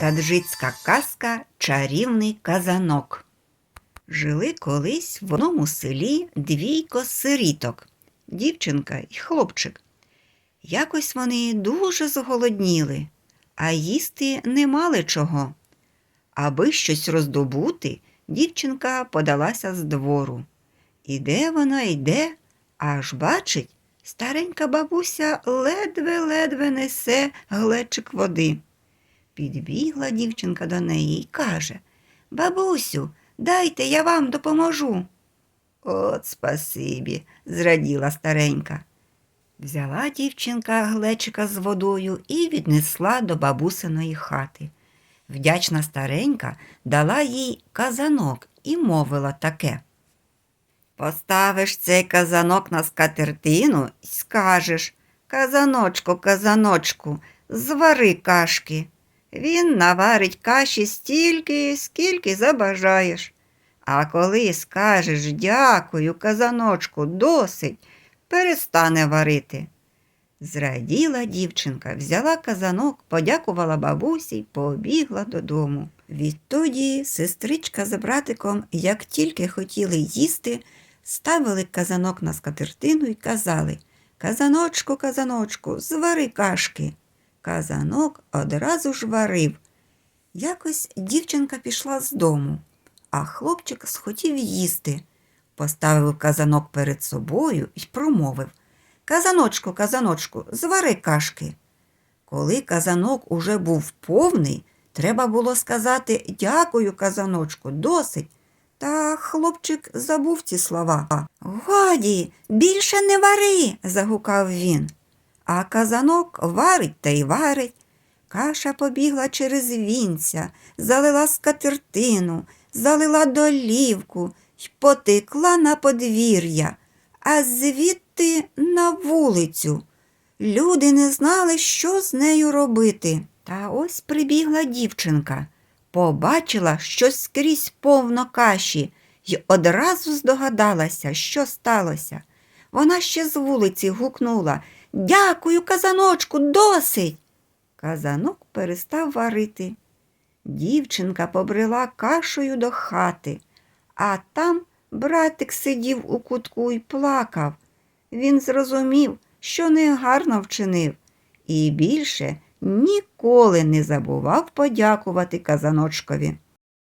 Таджицька казка Чарівний казанок. Жили колись в одному селі двійко сиріток, дівчинка і хлопчик. Якось вони дуже зголодніли, а їсти не мали чого. Аби щось роздобути, дівчинка подалася з двору. Іде вона йде, аж бачить, старенька бабуся ледве-ледве несе глечик води. Підбігла дівчинка до неї і каже Бабусю, дайте я вам допоможу. От спасибі, зраділа старенька. Взяла дівчинка глечика з водою і віднесла до бабусиної хати. Вдячна старенька дала їй казанок і мовила таке. Поставиш цей казанок на скатертину і скажеш Казаночку, казаночку, звари кашки. Він наварить каші стільки, скільки забажаєш. А коли скажеш дякую, казаночку, досить, перестане варити. Зраділа дівчинка, взяла казанок, подякувала бабусі й побігла додому. Відтоді сестричка з братиком, як тільки хотіли їсти, ставили казанок на скатертину й казали Казаночку, казаночку, звари кашки. Казанок одразу ж варив. Якось дівчинка пішла з дому, а хлопчик схотів їсти. Поставив казанок перед собою і промовив Казаночку, казаночку, звари кашки. Коли казанок уже був повний, треба було сказати Дякую, казаночку, досить. Та хлопчик забув ці слова. Годі, більше не вари, загукав він. А казанок варить та й варить. Каша побігла через вінця, залила скатертину, залила долівку й потекла на подвір'я, а звідти на вулицю. Люди не знали, що з нею робити. Та ось прибігла дівчинка, побачила, що скрізь повно каші, й одразу здогадалася, що сталося. Вона ще з вулиці гукнула Дякую, казаночку, досить. Казанок перестав варити. Дівчинка побрела кашею до хати, а там братик сидів у кутку і плакав. Він зрозумів, що негарно вчинив, і більше ніколи не забував подякувати казаночкові.